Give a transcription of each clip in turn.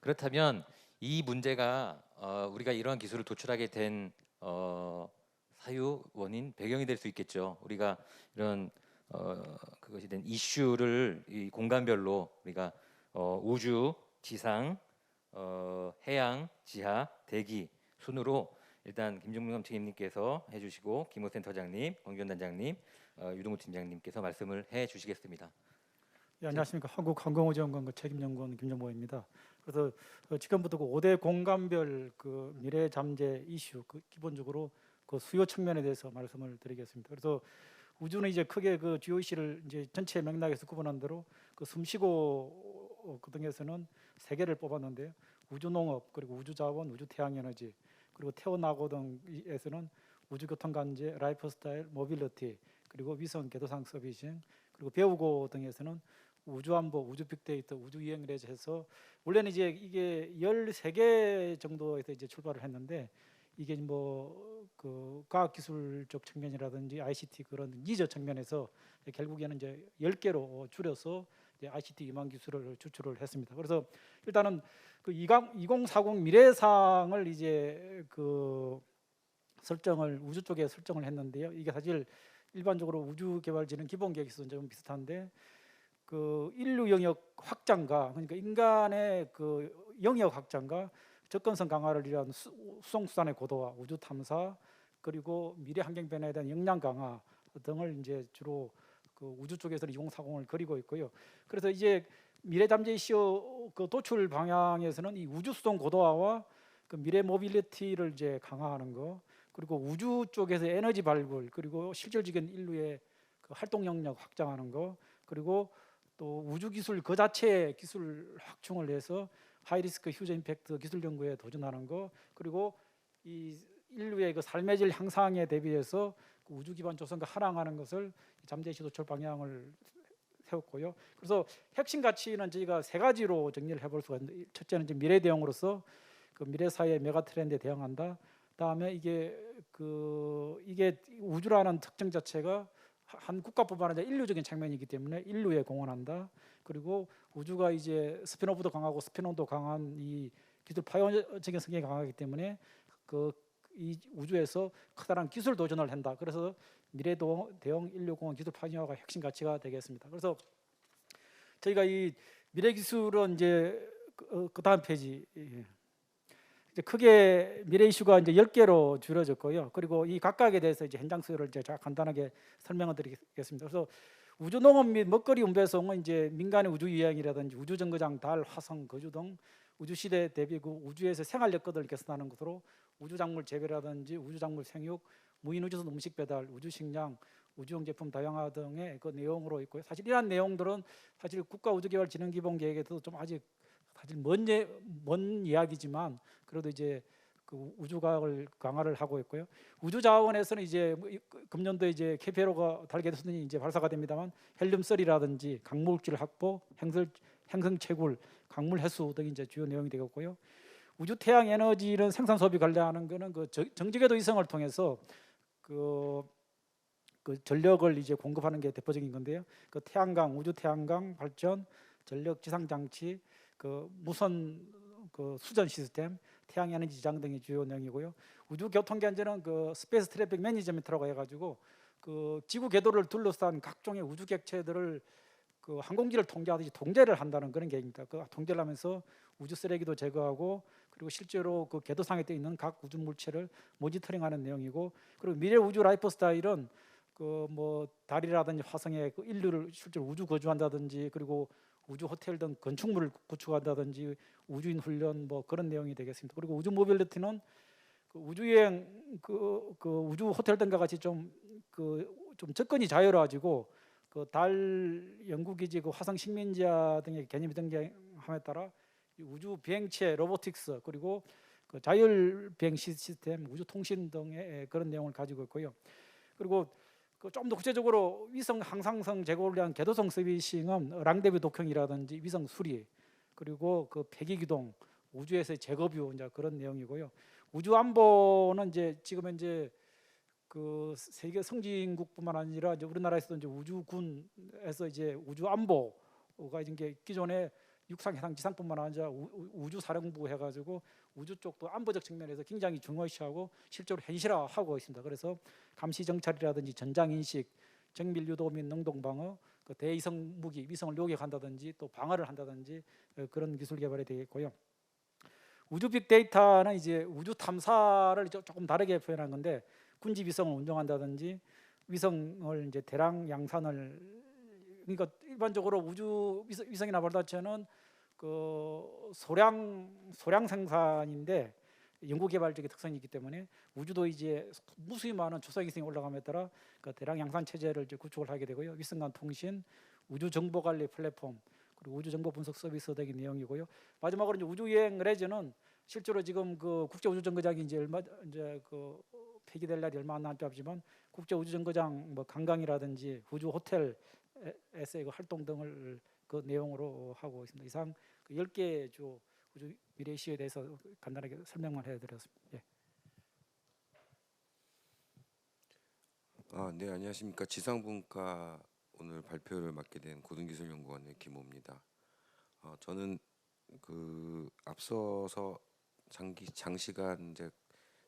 그렇다면 이 문제가 어, 우리가 이러한 기술을 도출하게 된 어, 사유 원인 배경이 될 수 있겠죠. 우리가 이런 어, 그것이 된 이슈를 이 공간별로 우리가 어, 우주, 지상, 어, 해양, 지하, 대기 순으로 일단 김종문 책임님께서 해주시고 김호 센터장님, 권기현 단장님, 어, 유동우 팀장님께서 말씀을 해주시겠습니다. 예, 안녕하십니까 한국항공우주연구원 그 책임연구원 김정보입니다. 그래서 어, 지금부터 그 5대 공간별 그 미래 잠재 이슈 그 기본적으로 그 수요 측면에 대해서 말씀을 드리겠습니다. 그래서 우주는 이제 크게 그 이슈를 이제 전체 맥락에서 구분한 대로 그 숨쉬고 어, 그 등에서는 세 개를 뽑았는데요. 우주농업 그리고 우주자원, 우주태양에너지 그리고 태어나고 등에서는 우주교통관제, 라이프스타일, 모빌리티 그리고 위성 궤도상 서비싱 그리고 배우고 등에서는 우주안보, 우주 빅데이터, 우주 유행을 해서 원래는 이제 이게 13개 정도에서 이제 출발을 했는데 이게 뭐 그 과학 기술적 측면이라든지 ICT 그런 니저 측면에서 결국에는 이제 10개로 줄여서 이제 ICT 위만 기술을 추출을 했습니다. 그래서 일단은 그 2040 미래상을 이제 그 설정을 우주 쪽에 설정을 했는데요. 이게 사실 일반적으로 우주개발지는 기본 계획에서 좀 비슷한데 그 인류 영역 확장과 그러니까 인간의 그 영역 확장과 접근성 강화를 위한 수, 수송 수단의 고도화, 우주 탐사 그리고 미래 환경 변화에 대한 역량 강화 등을 이제 주로 그 우주 쪽에서 2040을 그리고 있고요. 그래서 이제 미래 잠재 이슈 그 도출 방향에서는 이 우주 수송 고도화와 그 미래 모빌리티를 이제 강화하는 거 그리고 우주 쪽에서 에너지 발굴 그리고 실질적인 인류의 그 활동 영역 확장하는 거 그리고 또 우주 기술 그 자체의 기술 확충을 해서 하이리스크 휴저 임팩트 기술 연구에 도전하는 거 그리고 이 인류의 그 삶의 질 향상에 대비해서 그 우주 기반 조성과 하랑하는 것을 잠재 시도철 방향을 세웠고요. 그래서 핵심 가치는 저희가 세 가지로 정리를 해볼 수가 있는데 첫째는 이제 미래 대응으로서 그 미래 사회의 메가 트렌드에 대응한다. 다음에 이게 그 이게 우주라는 특징 자체가 한 국가뿐만 아니라 인류적인 측면이기 때문에 인류에 공헌한다. 그리고 우주가 이제 스피노프도 강하고 스피논도 강한 이 기술 파이어적인 성격이 강하기 때문에 그 이 우주에서 커다란 기술 도전을 한다. 그래서 미래 대응 인류 공헌 기술 파이어가 핵심 가치가 되겠습니다. 그래서 저희가 이 미래 기술은 이제 그, 어, 그 다음 페이지 예. 이제 크게 미래 이슈가 이제 10개로 줄어졌고요. 그리고 이 각각에 대해서 이제 현장 수요를 이제 간단하게 설명을 드리겠습니다. 그래서 우주 농업 및 먹거리 운배송은 이제 민간의 우주 유행이라든지 우주 정거장, 달, 화성 거주 등 우주 시대 대비 그 우주에서 생활 여건을 개선하는 것으로 우주 작물 재배라든지 우주 작물 생육, 무인 우주선 음식 배달, 우주 식량, 우주용 제품 다양화 등의 그 내용으로 있고요. 사실 이러한 내용들은 사실 국가 우주개발진흥기본계획에도 좀 아직 사실 먼, 예, 먼 이야기지만 그래도 이제 그 우주과학을 강화를 하고 있고요. 우주 자원에서는 이제 뭐 금년도에 이제 케페로가 달궤도 선이 이제 발사가 됩니다만 헬륨 3라든지 강물질 확보, 행성 행성 채굴, 강물 해수 등이 이제 주요 내용이 되겠고요. 우주 태양 에너지는 생산 소비 관리하는 거는 그 정지궤도 위성을 통해서 그, 그 전력을 이제 공급하는 게 대표적인 건데요. 그 태양광, 우주 태양광 발전, 전력 지상 장치, 그 무선 그 수전 시스템, 태양 에너지 지장 등이 주요 내용이고요. 우주 교통 견제는 그 스페이스 트래픽 매니지먼트라고 해 가지고 그 지구 궤도를 둘러싼 각종의 우주 객체들을 그 항공기를 통제하듯이 통제를 한다는 그런 계획입니다. 그 통제를 하면서 우주 쓰레기도 제거하고 그리고 실제로 그 궤도상에 떠 있는 각 우주 물체를 모니터링하는 내용이고 그리고 미래 우주 라이프 스타일은 그 뭐 달이라든지 화성에 그 인류를 실제로 우주 거주한다든지 그리고 우주 호텔 등 건축물을 구축한다든지 우주인 훈련 뭐 그런 내용이 되겠습니다. 그리고 우주 모빌리티는 그 우주 여행 그, 그 우주 호텔 등과 같이 좀 그 좀 접근이 자유로워지고 그 달 연구기지 그 화성 식민지화 등의 개념이 등장함에 따라 우주 비행체 로보틱스 그리고 그 자율 비행 시스템 우주 통신 등의 그런 내용을 가지고 있고요. 그리고 그 좀 더 구체적으로 위성 항상성 제고를 위한 궤도성 서비싱은 랑데뷰 독형이라든지 위성 수리 그리고 그 폐기 기동 우주에서의 제거뷰 이제 그런 내용이고요. 우주 안보는 이제 지금 현재 그 세계 성진국뿐만 아니라 이제 우리나라에서도 이제 우주군에서 이제 우주 안보가 이제 기존에 육상 해상 지상뿐만 아니라 우주 사령부 해가지고 우주 쪽도 안보적 측면에서 굉장히 중요시하고 실제로 현실화하고 있습니다. 그래서 감시 정찰이라든지 전장 인식, 정밀 유도 및 능동 방어, 그 대위성 무기 위성을 요격한다든지 또 방어를 한다든지 어, 그런 기술 개발이 되겠고요. 우주 빅데이터는 이제 우주 탐사를 조- 조금 다르게 표현한 건데 군지 위성을 운영한다든지 위성을 이제 대량 양산을 그러니까 일반적으로 우주 위성- 위성이나 발사체는 그 소량 소량 생산인데 연구 개발적인 특성이 있기 때문에 우주도 이제 무수히 많은 위성이 올라감에 따라 그 대량 양산 체제를 이제 구축을 하게 되고요. 위성 간 통신, 우주 정보 관리 플랫폼, 그리고 우주 정보 분석 서비스 등의 내용이고요. 마지막으로 이제 우주 여행 레저는 실제로 지금 그 국제 우주 정거장이 이제 얼마 이제 그 폐기될 날이 얼마 안 남지 않지만 국제 우주 정거장 뭐 관광이라든지 우주 호텔 에서의 그 활동 등을 그 내용으로 하고 있습니다. 이상 그 10개 주 우주 미래 이슈에 대해서 간단하게 설명만 해드렸습니다. 예. 아, 네, 안녕하십니까. 지상분과 오늘 발표를 맡게 된 고등기술연구원의 김호입니다. 어, 저는 그 앞서서 장기 장시간 이제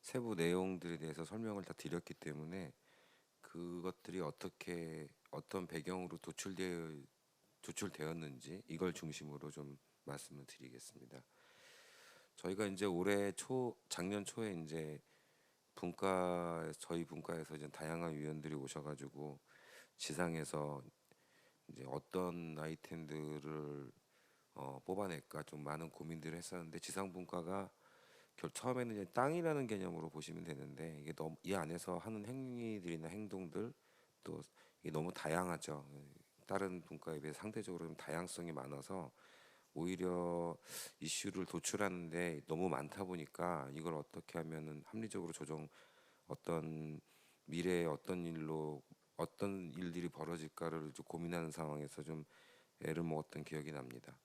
세부 내용들에 대해서 설명을 다 드렸기 때문에 그것들이 어떻게 어떤 배경으로 도출되어 도출되었는지 이걸 중심으로 좀 말씀을 드리겠습니다. 저희가 이제 올해 초 작년 초에 이제 분과 저희 분과에서 이제 다양한 위원들이 오셔가지고 지상에서 이제 어떤 아이템들을 어, 뽑아낼까 좀 많은 고민들을 했었는데 지상 분과가 결 처음에는 이제 땅이라는 개념으로 보시면 되는데 이게 너무 이 안에서 하는 행위들이나 행동들 또 이게 너무 다양하죠. 다른 분과에 비해 상대적으로 좀 다양성이 많아서 오히려 이슈를 도출하는데 너무 많다 보니까 이걸 어떻게 하면은 합리적으로 조정 어떤 미래에 어떤 일로 어떤 일들이 벌어질까를 좀 고민하는 상황에서 좀 애를 먹었던 기억이 납니다.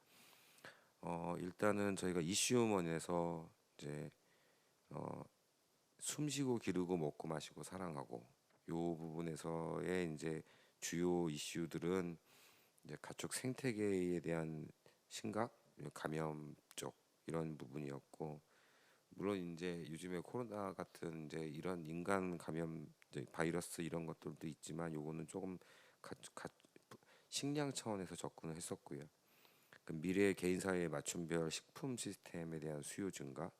어 일단은 저희가 이슈원에서 이제 어 숨 쉬고 기르고 먹고 마시고 사랑하고 요 부분에서의 이제 주요 이슈들은 이제 가축 생태계에 대한 심각, 감염 쪽 이런 부분이었고 물론 이제 요즘에 코로나 같은 이제 이런 인간 감염 바이러스 이런 것들도 있지만 요거는 조금 가, 가, 식량 차원에서 접근을 했었고요. 그 미래 개인 사회의 맞춤별 식품 시스템에 대한 수요 증가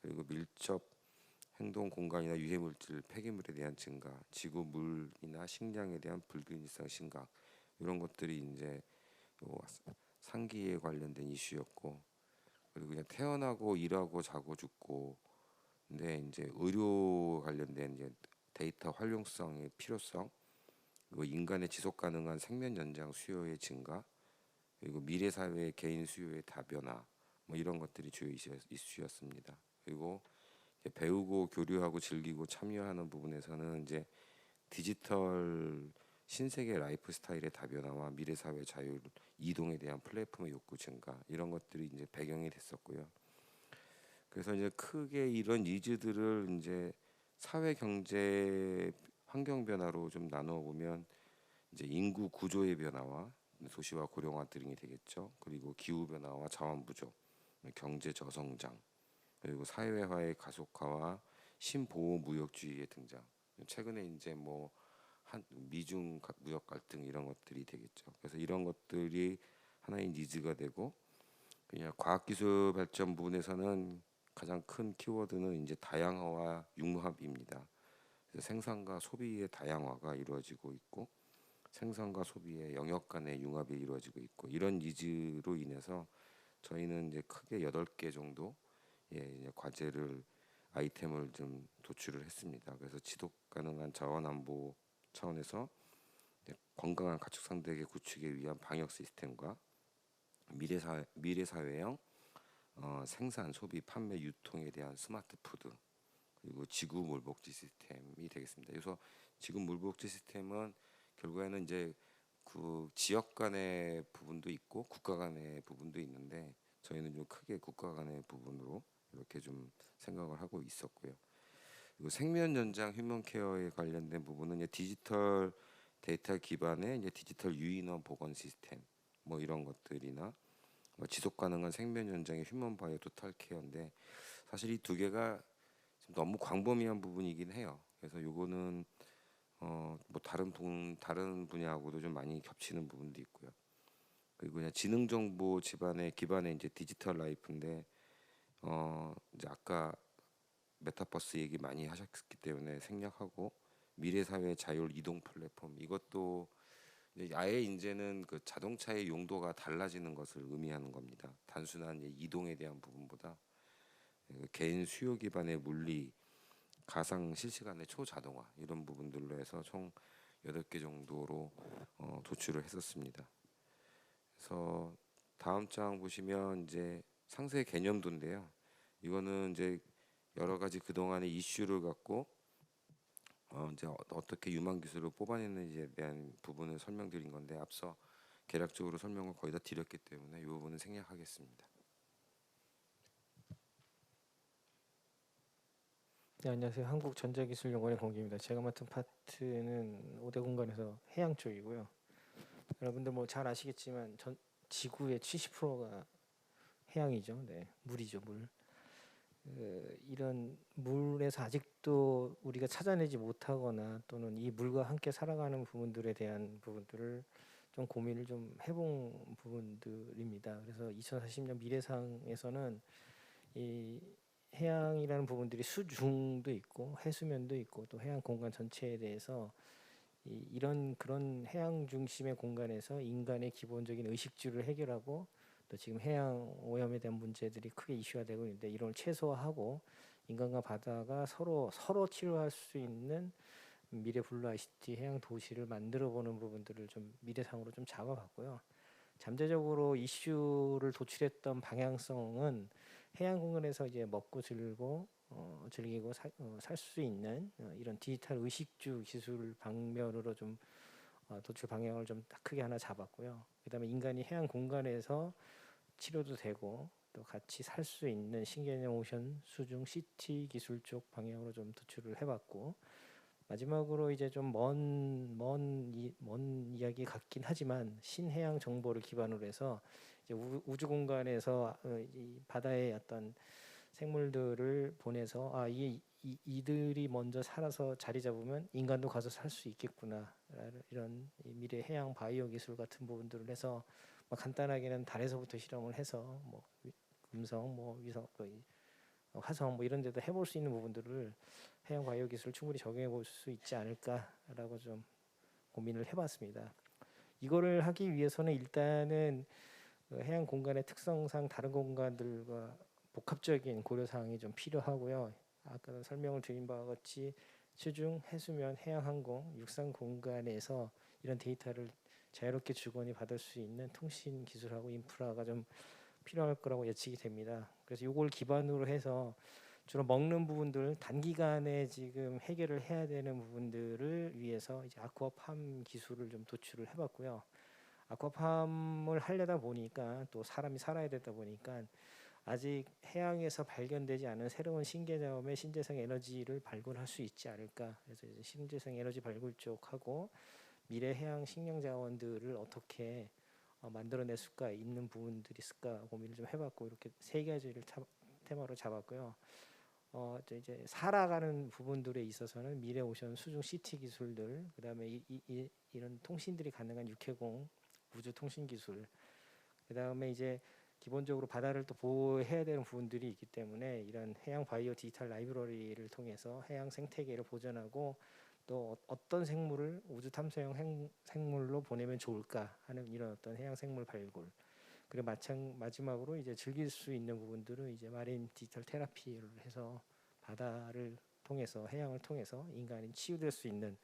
그리고 밀접 행동 공간이나 유해 물질 폐기물에 대한 증가, 지구 물이나 식량에 대한 불균일성 심각 이런 것들이 이제 요 상기에 관련된 이슈였고 그리고 그냥 태어나고 일하고 자고 죽고 근데 이제 의료 관련된 이제 데이터 활용성의 필요성 그리고 인간의 지속 가능한 생명 연장 수요의 증가 그리고 미래 사회의 개인 수요의 다변화 뭐 이런 것들이 주요 이슈- 이슈였습니다. 그리고 배우고 교류하고 즐기고 참여하는 부분에서는 이제 디지털 신세계 라이프 스타일의 다변화와 미래 사회 자율 이동에 대한 플랫폼의 욕구 증가 이런 것들이 이제 배경이 됐었고요. 그래서 이제 크게 이런 니즈들을 이제 사회 경제 환경 변화로 좀 나누어 보면 이제 인구 구조의 변화와 도시화 고령화 등이 되겠죠. 그리고 기후 변화와 자원 부족, 경제 저성장, 그리고 사회화의 가속화와 신보호 무역주의의 등장. 최근에 이제 뭐 한 미중 가- 무역 갈등 이런 것들이 되겠죠. 그래서 이런 것들이 하나의 니즈가 되고 그냥 과학기술 발전 부분에서는 가장 큰 키워드는 이제 다양화와 융합입니다. 그래서 생산과 소비의 다양화가 이루어지고 있고 생산과 소비의 영역 간의 융합이 이루어지고 있고 이런 니즈로 인해서 저희는 이제 크게 여덟 개 정도 예, 과제를 아이템을 좀 도출을 했습니다. 그래서 지속 가능한 자원 안보 차원에서 건강한 가축 상대계 구축에 위한 방역 시스템과 미래 사 미래 사회형 어, 생산, 소비, 판매, 유통에 대한 스마트 푸드 그리고 지구 물복지 시스템이 되겠습니다. 그래서 지금 물복지 시스템은 결국에는 이제 그 지역 간의 부분도 있고 국가 간의 부분도 있는데 저희는 좀 크게 국가 간의 부분으로 이렇게 좀 생각을 하고 있었고요. 그리고 생명 연장 휴먼 케어에 관련된 부분은 이제 디지털 데이터 기반의 이제 디지털 유인원 보건 시스템 뭐 이런 것들이나 뭐 지속 가능한 생명 연장의 휴먼 바이오 토탈 케어인데 사실 이 두 개가 좀 너무 광범위한 부분이긴 해요. 그래서 요거는 어 뭐 다른 분 다른 분야하고도 좀 많이 겹치는 부분도 있고요. 그리고 그냥 지능 정보 집안의 기반의 이제 디지털 라이프인데 어 이제 아까 메타버스 얘기 많이 하셨기 때문에 생략하고 미래 사회 자율 이동 플랫폼 이것도 이제 아예 이제는 그 자동차의 용도가 달라지는 것을 의미하는 겁니다. 단순한 이동에 대한 부분보다 그 개인 수요 기반의 물리, 가상 실시간의 초자동화 이런 부분들로 해서 총 여덟 개 정도로 어, 도출을 했었습니다. 그래서 다음 장 보시면 이제 상세 개념도인데요. 이거는 이제 여러 가지 그 동안의 이슈를 갖고 어 이제 어- 어떻게 유망 기술을 뽑아내는지에 대한 부분을 설명드린 건데 앞서 개략적으로 설명을 거의 다 드렸기 때문에 이 부분은 생략하겠습니다. 네, 안녕하세요. 한국전자기술연구원의 공기입니다. 제가 맡은 파트는 5대 공간에서 해양 쪽이고요. 여러분들 뭐 잘 아시겠지만 전 지구의 70%가 해양이죠. 네, 물이죠, 물. 그, 이런 물에서 아직도 우리가 찾아내지 못하거나 또는 이 물과 함께 살아가는 부분들에 대한 부분들을 좀 고민을 좀 해본 부분들입니다. 그래서 2040년 미래상에서는 이 해양이라는 부분들이 수중도 있고 해수면도 있고 또 해양 공간 전체에 대해서 이, 이런 그런 해양 중심의 공간에서 인간의 기본적인 의식주를 해결하고 또 지금 해양 오염에 대한 문제들이 크게 이슈가 되고 있는데 이런 걸 최소화하고 인간과 바다가 서로 서로 치료할 수 있는 미래 블루 ICT 해양 도시를 만들어 보는 부분들을 좀 미래상으로 좀 잡아봤고요. 잠재적으로 이슈를 도출했던 방향성은 해양 공간에서 이제 먹고 즐고 어, 즐기고 살수 있는 어, 이런 디지털 의식주 기술 방면으로 좀 어, 도출 방향을 좀딱 크게 하나 잡았고요. 그다음에 인간이 해양 공간에서 치료도 되고 또 같이 살 수 있는 신개념 오션 수중 시티 기술 쪽 방향으로 좀 도출을 해봤고 마지막으로 이제 좀 먼 먼 먼 이야기 같긴 하지만 신해양 정보를 기반으로 해서 이제 우, 우주 공간에서 어, 이 바다의 어떤 생물들을 보내서 아 이, 이 이들이 먼저 살아서 자리 잡으면 인간도 가서 살 수 있겠구나. 이런 이 미래 해양 바이오 기술 같은 부분들을 해서 뭐 간단하게는 달에서부터 실험을 해서 뭐 위- 금성 뭐 위성 어, 화성 뭐 이런 데도 해볼 수 있는 부분들을 해양 바이오 기술을 충분히 적용해 볼 수 있지 않을까라고 좀 고민을 해봤습니다. 이거를 하기 위해서는 일단은 그 해양 공간의 특성상 다른 공간들과 복합적인 고려 사항이 좀 필요하고요. 아까 설명을 드린 바와 같이 수중, 해수면, 해양 항공, 육상 공간에서 이런 데이터를 자유롭게 주거니 받을 수 있는 통신 기술하고 인프라가 좀 필요할 거라고 예측이 됩니다. 그래서 이걸 기반으로 해서 주로 먹는 부분들 단기간에 지금 해결을 해야 되는 부분들을 위해서 이제 아쿠아팜 기술을 좀 도출을 해봤고요. 아쿠아팜을 하려다 보니까 또 사람이 살아야 되다 보니까 아직 해양에서 발견되지 않은 새로운 신개념의 신재생 에너지를 발굴할 수 있지 않을까. 그래서 이제 신재생 에너지 발굴 쪽하고 미래 해양 식량 자원들을 어떻게 어, 만들어낼 수가 있는 부분들이 있을까 고민을 좀 해봤고 이렇게 세 가지를 차- 테마로 잡았고요. 어, 또 이제 살아가는 부분들에 있어서는 미래 오션 수중 시티 기술들, 그다음에 이, 이, 이, 이런 통신들이 가능한 육해공 우주 통신 기술, 그다음에 이제 기본적으로 바다를 또 보호해야 되는 부분들이 있기 때문에 이런 해양 바이오 디지털 라이브러리를 통해서 해양 생태계를 보존하고 또 어- 어떤 생물을 우주 탐사용 행, 생물로 보내면 좋을까 하는 이런 어떤 해양 생물 발굴 그리고 마찬 마지막으로 이제 즐길 수 있는 부분들은 이제 마린 디지털 테라피를 해서 바다를 통해서 해양을 통해서 인간이 치유될 수 있는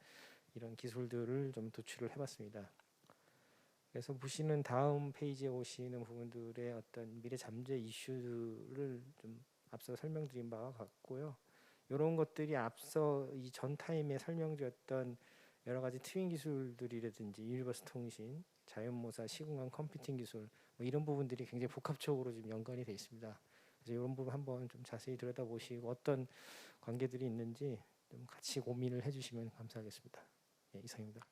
이런 기술들을 좀 도출을 해봤습니다. 그래서 보시는 다음 페이지에 오시는 부분들의 어떤 미래 잠재 이슈를 좀 앞서 설명드린 바와 같고요. 이런 것들이 앞서 이 전 타임에 설명드렸던 여러 가지 트윈 기술들이라든지 유니버스 통신, 자연모사, 시공간 컴퓨팅 기술 뭐 이런 부분들이 굉장히 복합적으로 지금 연관이 되어 있습니다. 그래서 이런 부분 한번 좀 자세히 들여다보시고 어떤 관계들이 있는지 좀 같이 고민을 해주시면 감사하겠습니다. 예, 이상입니다.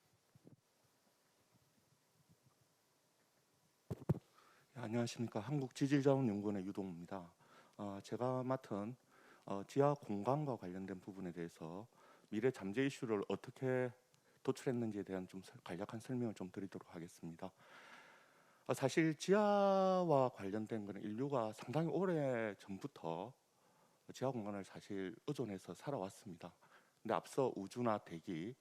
네, 안녕하십니까 한국지질자원연구원의 유동우입니다. 어, 제가 맡은 어, 지하 공간과 관련된 부분에 대해서 미래 잠재 이슈를 어떻게 도출했는지에 대한 좀 설- 간략한 설명을 좀 드리도록 하겠습니다. 어, 사실 지하와 관련된 것은 인류가 상당히 오래 전부터 지하 공간을 사실 의존해서 살아왔습니다. 근데 앞서 우주나 대기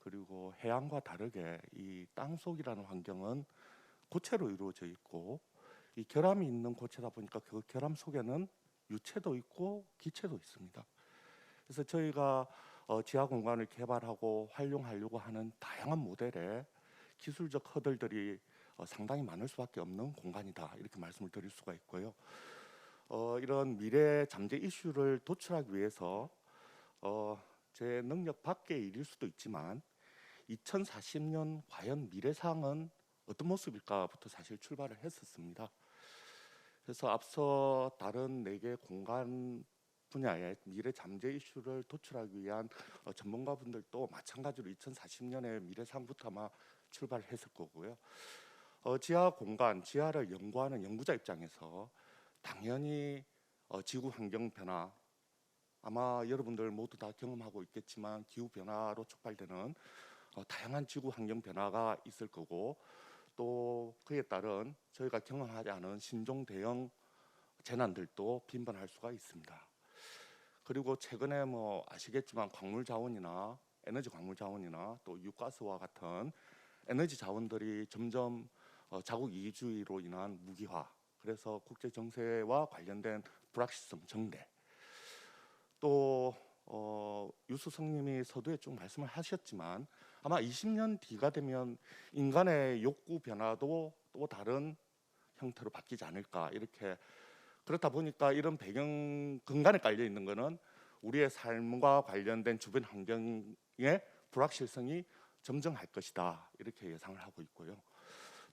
그리고 해양과 다르게 이 땅속이라는 환경은 고체로 이루어져 있고 이 결함이 있는 고체다 보니까 그 결함 속에는 유체도 있고 기체도 있습니다. 그래서 저희가 어, 지하 공간을 개발하고 활용하려고 하는 다양한 모델의 기술적 허들들이 어, 상당히 많을 수밖에 없는 공간이다 이렇게 말씀을 드릴 수가 있고요. 어, 이런 미래 잠재 이슈를 도출하기 위해서 어, 제 능력 밖의 일일 수도 있지만 2040년 과연 미래상은 어떤 모습일까부터 사실 출발을 했었습니다. 그래서 앞서 다른 네 개 공간 분야의 미래 잠재 이슈를 도출하기 위한 어, 전문가분들도 마찬가지로 2040년에 미래상부터 아마 출발했을 거고요. 어, 지하 공간, 지하를 연구하는 연구자 입장에서 당연히 어, 지구 환경 변화 아마 여러분들 모두 다 경험하고 있겠지만 기후 변화로 촉발되는 어, 다양한 지구 환경 변화가 있을 거고 또 그에 따른 저희가 경험하지 않은 신종 대형 재난들도 빈번할 수가 있습니다. 그리고 최근에 뭐 아시겠지만 광물 자원이나 에너지 광물 자원이나 또 유가스와 같은 에너지 자원들이 점점 어, 자국 이주의로 인한 무기화 그래서 국제 정세와 관련된 불확실성 정대 또 어, 유수성님이 서두에 쭉 말씀을 하셨지만 아마 20년 뒤가 되면 인간의 욕구 변화도 또 다른 형태로 바뀌지 않을까 이렇게 그렇다 보니까 이런 배경 근간에 깔려 있는 것은 우리의 삶과 관련된 주변 환경의 불확실성이 점증할 것이다 이렇게 예상을 하고 있고요.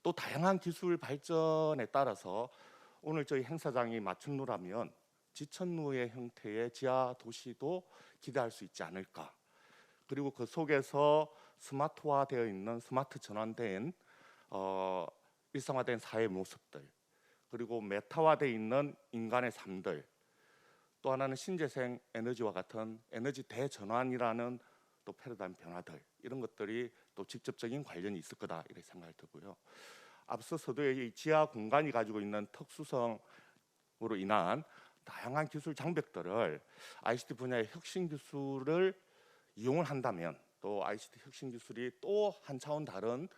또 다양한 기술 발전에 따라서 오늘 저희 행사장이 맞춤루라면 지천루의 형태의 지하 도시도 기대할 수 있지 않을까. 그리고 그 속에서 스마트화되어 있는 스마트 전환된 어, 일상화된 사회 모습들 그리고 메타화되어 있는 인간의 삶들 또 하나는 신재생 에너지와 같은 에너지 대전환이라는 또 패러다임 변화들 이런 것들이 또 직접적인 관련이 있을 거다 이렇게 생각이 들고요. 앞서 서두에 이 지하 공간이 가지고 있는 특수성으로 인한 다양한 기술 장벽들을 ICT 분야의 혁신 기술을 이용을 한다면 또 ICT 혁신 기술이 또 한 차원 다른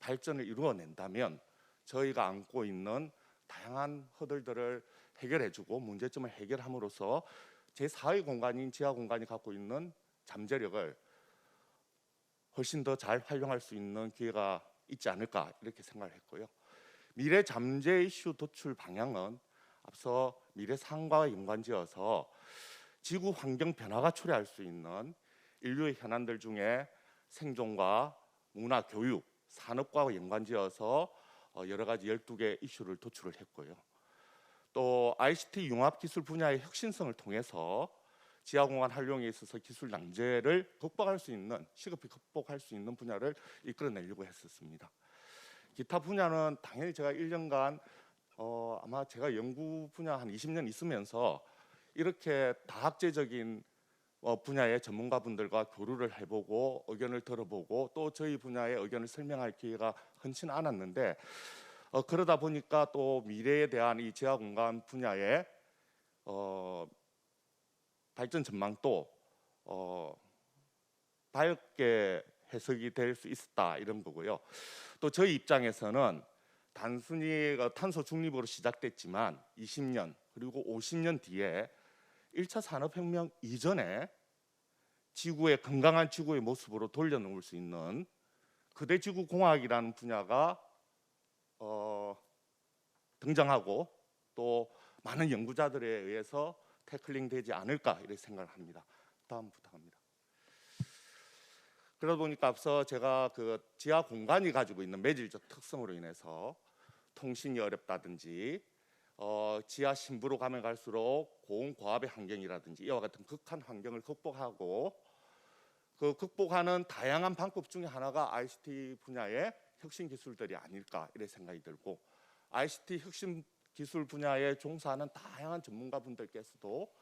발전을 이루어낸다면 저희가 안고 있는 다양한 허들들을 해결해주고 문제점을 해결함으로써 제 4의 공간인 지하 공간이 갖고 있는 잠재력을 훨씬 더 잘 활용할 수 있는 기회가 있지 않을까 이렇게 생각을 했고요. 미래 잠재 이슈 도출 방향은 앞서 미래 상과와 연관지어서 지구 환경 변화가 초래할 수 있는 인류의 현안들 중에 생존과 문화, 교육, 산업과 연관지어서 어, 여러 가지 12개 이슈를 도출을 했고요. 또 ICT 융합 기술 분야의 혁신성을 통해서 지하공간 활용에 있어서 기술 낭제를 극복할 수 있는 시급히 극복할 수 있는 분야를 이끌어내려고 했었습니다. 기타 분야는 당연히 제가 1년간 어, 아마 제가 연구 분야 한 20년 있으면서 이렇게 다학제적인 어, 분야의 전문가분들과 교류를 해보고 의견을 들어보고 또 저희 분야의 의견을 설명할 기회가 흔치 않았는데 어, 그러다 보니까 또 미래에 대한 이 지하 공간 분야의 어, 발전 전망도 어, 밝게 해석이 될 수 있었다 이런 거고요. 또 저희 입장에서는 단순히 어, 탄소 중립으로 시작됐지만 20년 그리고 50년 뒤에 1차 산업혁명 이전에 지구의 건강한 지구의 모습으로 돌려놓을 수 있는 그대 지구 공학이라는 분야가 어, 등장하고 또 많은 연구자들에 의해서 태클링 되지 않을까 이렇게 생각을 합니다. 다음 부탁합니다. 그러다 보니까 앞서 제가 그 지하 공간이 가지고 있는 매질적 특성으로 인해서 통신이 어렵다든지 어, 지하 신부로 가면 갈수록 고온 고압의 환경이라든지 이와 같은 극한 환경을 극복하고 그 극복하는 다양한 방법 중에 하나가 ICT 분야의 혁신 기술들이 아닐까 이런 생각이 들고 ICT 혁신 기술 분야에 종사하는 다양한 전문가분들께서도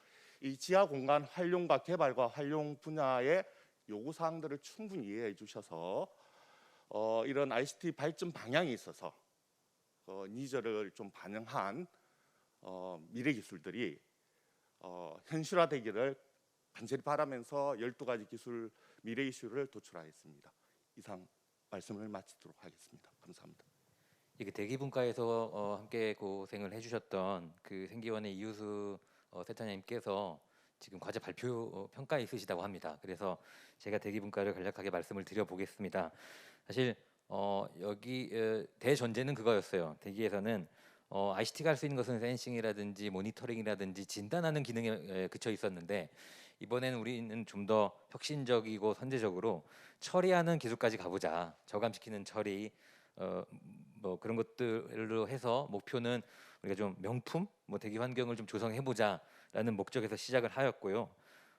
이 지하 공간 활용과 개발과 활용 분야의 요구 사항들을 충분히 이해해 주셔서 어, 이런 ICT 발전 방향에 있어서 어, 니즈를 좀 반영한 어, 미래 기술들이 어, 현실화되기를 간절히 바라면서 12가지 기술 미래 이슈를 도출하였습니다. 이상 말씀을 마치도록 하겠습니다. 감사합니다. 이게 대기분과에서 어, 함께 고생을 해주셨던 그 생기원의 이유수 어, 세차장님께서 지금 과제 발표 어, 평가에 있으시다고 합니다. 그래서 제가 대기분과를 간략하게 말씀을 드려보겠습니다. 사실 어, 여기 어, 대전제는 그거였어요. 대기에서는 어, ICT가 할 수 있는 것은 센싱이라든지 모니터링이라든지 진단하는 기능에 에, 그쳐 있었는데 이번에는 우리는 좀 더 혁신적이고 선제적으로 처리하는 기술까지 가보자. 저감시키는 처리, 어, 뭐 그런 것들로 해서 목표는 우리가 좀 명품, 뭐 대기 환경을 좀 조성해 보자라는 목적에서 시작을 하였고요.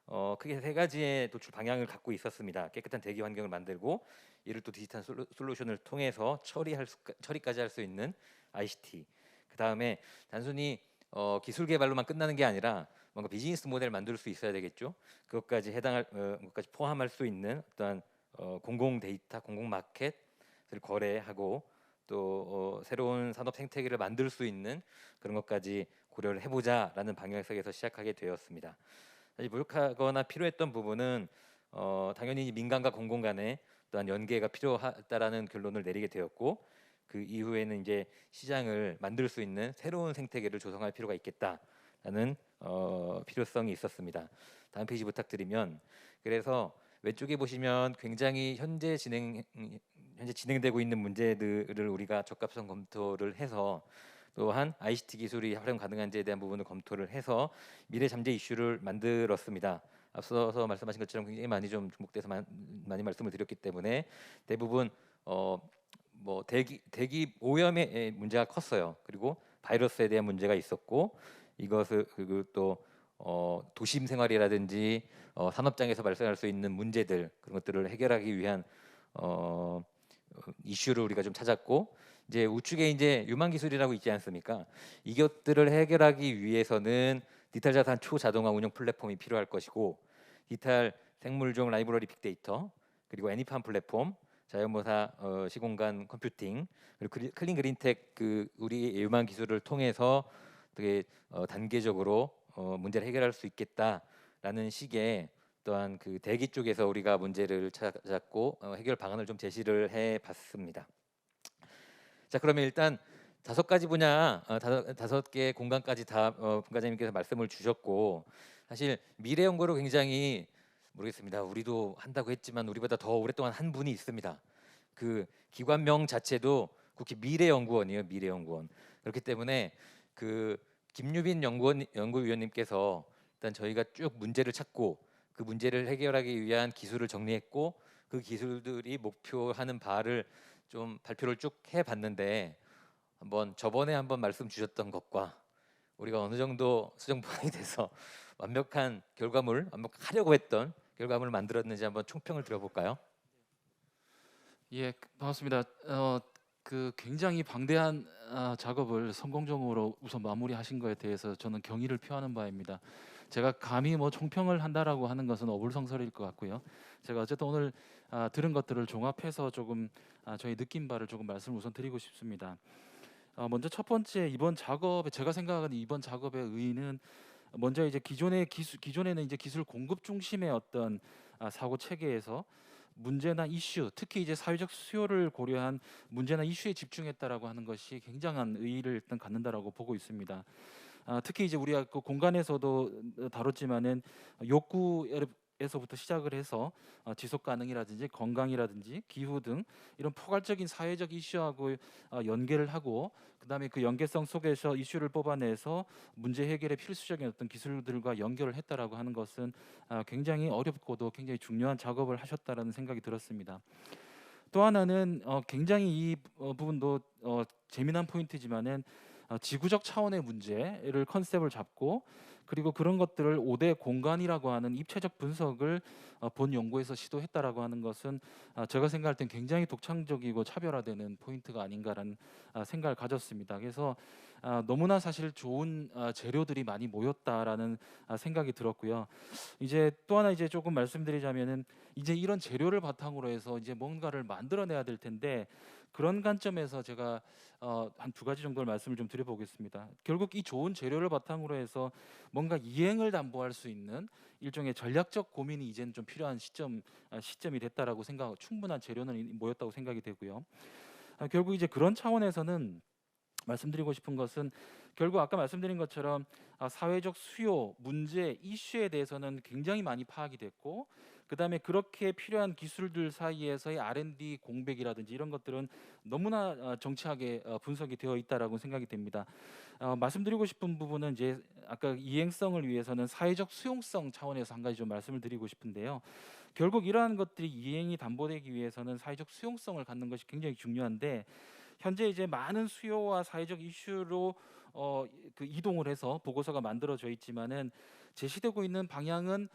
어, 크게 세 가지의 도출 방향을 갖고 있었습니다. 깨끗한 대기 환경을 만들고 이를 또 디지털 솔루- 솔루션을 통해서 처리할 수, 처리까지 할 수 있는 ICT. 그 다음에 단순히 어, 기술 개발로만 끝나는 게 아니라 뭔가 비즈니스 모델 만들 수 있어야 되겠죠. 그것까지 해당할 어, 것까지 포함할 수 있는 어떠한 어, 공공 데이터, 공공 마켓을 거래하고 또 어, 새로운 산업 생태계를 만들 수 있는 그런 것까지 고려를 해보자라는 방향에서 시작하게 되었습니다. 사실 부족하거나 필요했던 부분은 어, 당연히 민간과 공공 간의 또한 연계가 필요하다라는 결론을 내리게 되었고 그 이후에는 이제 시장을 만들 수 있는 새로운 생태계를 조성할 필요가 있겠다라는 어, 필요성이 있었습니다. 다음 페이지 부탁드리면 그래서 왼쪽에 보시면 굉장히 현재 진행 현재 진행되고 있는 문제들을 우리가 적합성 검토를 해서 또한 ICT 기술이 활용 가능한지에 대한 부분을 검토를 해서 미래 잠재 이슈를 만들었습니다. 앞서서 말씀하신 것처럼 굉장히 많이 좀 중복돼서 많- 많이 말씀을 드렸기 때문에 대부분 어 뭐 대기 대기 오염의 에, 문제가 컸어요. 그리고 바이러스에 대한 문제가 있었고 이것을 그리고 또 어, 도심 생활이라든지 어, 산업장에서 발생할 수 있는 문제들 그런 것들을 해결하기 위한 어, 어, 이슈를 우리가 좀 찾았고 이제 우측에 이제 유망 기술이라고 있지 않습니까? 이것들을 해결하기 위해서는 디지털 자산 초자동화 운영 플랫폼이 필요할 것이고 디지털 생물종 라이브러리 빅데이터 그리고 애니팜 플랫폼 자연모사 어, 시공간 컴퓨팅 그리고 그리- 클린 그린텍 그 우리 유망 기술을 통해서 되게 어, 단계적으로 어, 문제를 해결할 수 있겠다라는 식의 또한 그 대기 쪽에서 우리가 문제를 찾았고 어, 해결 방안을 좀 제시를 해봤습니다. 자 그러면 일단 다섯 가지 분야 어, 다섯, 다섯 개 공간까지 다 어, 분과장님께서 말씀을 주셨고 사실 미래 연구를 굉장히 모르겠습니다. 우리도 한다고 했지만 우리보다 더 오랫동안 한 분이 있습니다. 그 기관명 자체도 국회 미래연구원이에요. 미래연구원. 그렇기 때문에 그 김유빈 연구원 연구위원님께서 일단 저희가 쭉 문제를 찾고 그 문제를 해결하기 위한 기술을 정리했고 그 기술들이 목표하는 바를 좀 발표를 쭉 해봤는데 한번 저번에 한번 말씀 주셨던 것과 우리가 어느 정도 수정 보완이 돼서 완벽한 결과물, 완벽하려고 했던 결과물을 만들었는지 한번 총평을 들어볼까요? 예, 그- 반갑습니다. 어, 그 굉장히 방대한 아, 작업을 성공적으로 우선 마무리하신 거에 대해서 저는 경의를 표하는 바입니다. 제가 감히 뭐 총평을 한다라고 하는 것은 어불성설일 것 같고요. 제가 어쨌든 오늘 아, 들은 것들을 종합해서 조금 아, 저희 느낀 바를 조금 말씀을 우선 드리고 싶습니다. 어, 먼저 첫 번째 이번 작업에 제가 생각하는 이번 작업의 의의는 먼저 이제 기존의 기술 기존에는 이제 기술 공급 중심의 어떤 아, 사고 체계에서 문제나 이슈, 특히 이제 사회적 수요를 고려한 문제나 이슈에 집중했다라고 하는 것이 굉장한 의의를 일단 갖는다라고 보고 있습니다. 아, 특히 이제 우리가 그 공간에서도 어, 다뤘지만은 욕구 에서부터 시작을 해서 어, 지속 가능이라든지 건강이라든지 기후 등 이런 포괄적인 사회적 이슈하고 어, 연계를 하고 그다음에 그 연계성 속에서 이슈를 뽑아내서 문제 해결에 필수적인 어떤 기술들과 연결을 했다라고 하는 것은 아, 굉장히 어렵고도 굉장히 중요한 작업을 하셨다라는 생각이 들었습니다. 또 하나는 어, 굉장히 이 어, 부분도 어, 재미난 포인트지만은 어, 지구적 차원의 문제를 컨셉을 잡고 그리고 그런 것들을 5대 공간이라고 하는 입체적 분석을 어, 본 연구에서 시도했다라고 하는 것은 아, 제가 생각할 땐 굉장히 독창적이고 차별화되는 포인트가 아닌가라는 아, 생각을 가졌습니다. 그래서 아, 너무나 사실 좋은 아, 재료들이 많이 모였다라는 아, 생각이 들었고요. 이제 또 하나 이제 조금 말씀드리자면은 이제 이런 재료를 바탕으로 해서 이제 뭔가를 만들어내야 될 텐데 그런 관점에서 제가 어, 한 두 가지 정도를 말씀을 좀 드려보겠습니다. 결국 이 좋은 재료를 바탕으로 해서 뭔가 이행을 담보할 수 있는 일종의 전략적 고민이 이제는 좀 필요한 시점 아, 시점이 됐다라고 생각. 충분한 재료는 이- 모였다고 생각이 되고요. 아, 결국 이제 그런 차원에서는 말씀드리고 싶은 것은 결국 아까 말씀드린 것처럼 아, 사회적 수요, 문제, 이슈에 대해서는 굉장히 많이 파악이 됐고 그다음에 그렇게 필요한 기술들 사이에서의 R&D 공백이라든지 이런 것들은 너무나 어, 정치하게 어, 분석이 되어 있다라고 생각이 됩니다. 어, 말씀드리고 싶은 부분은 이제 아까 이행성을 위해서는 사회적 수용성 차원에서 한 가지 좀 말씀을 드리고 싶은데요. 결국 이러한 것들이 이행이 담보되기 위해서는 사회적 수용성을 갖는 것이 굉장히 중요한데 현재 이제 많은 수요와 사회적 이슈로 어, 그 이동을 해서 보고서가 만들어져 있지만은 제시되고 있는 방향은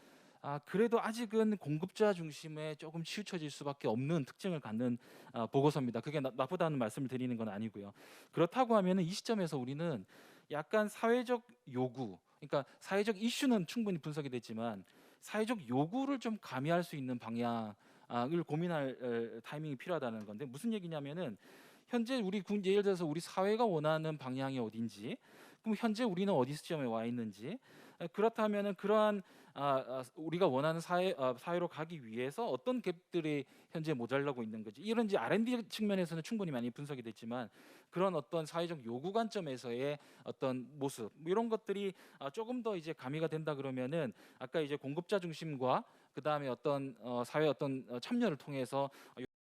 아, 그래도 아직은 공급자 중심에 조금 치우쳐질 수밖에 없는 특징을 갖는 아, 보고서입니다. 그게 나, 나쁘다는 말씀을 드리는 건 아니고요. 그렇다고 하면은 이 시점에서 우리는 약간 사회적 요구, 그러니까 사회적 이슈는 충분히 분석이 됐지만 사회적 요구를 좀 가미할 수 있는 방향을 고민할 에, 타이밍이 필요하다는 건데 무슨 얘기냐면은 현재 우리 군 예를 들어서 우리 사회가 원하는 방향이 어딘지 그럼 현재 우리는 어디 시점에 와 있는지 에, 그렇다면은 그러한 아, 아, 우리가 원하는 사회 아, 사회로 가기 위해서 어떤 갭들이 현재 모자라고 있는 거지? 이런 이제 R&D 측면에서는 충분히 많이 분석이 됐지만 그런 어떤 사회적 요구 관점에서의 어떤 모습 뭐 이런 것들이 아, 조금 더 이제 가미가 된다 그러면은 아까 이제 공급자 중심과 그 다음에 어떤 어, 사회 어떤 어, 참여를 통해서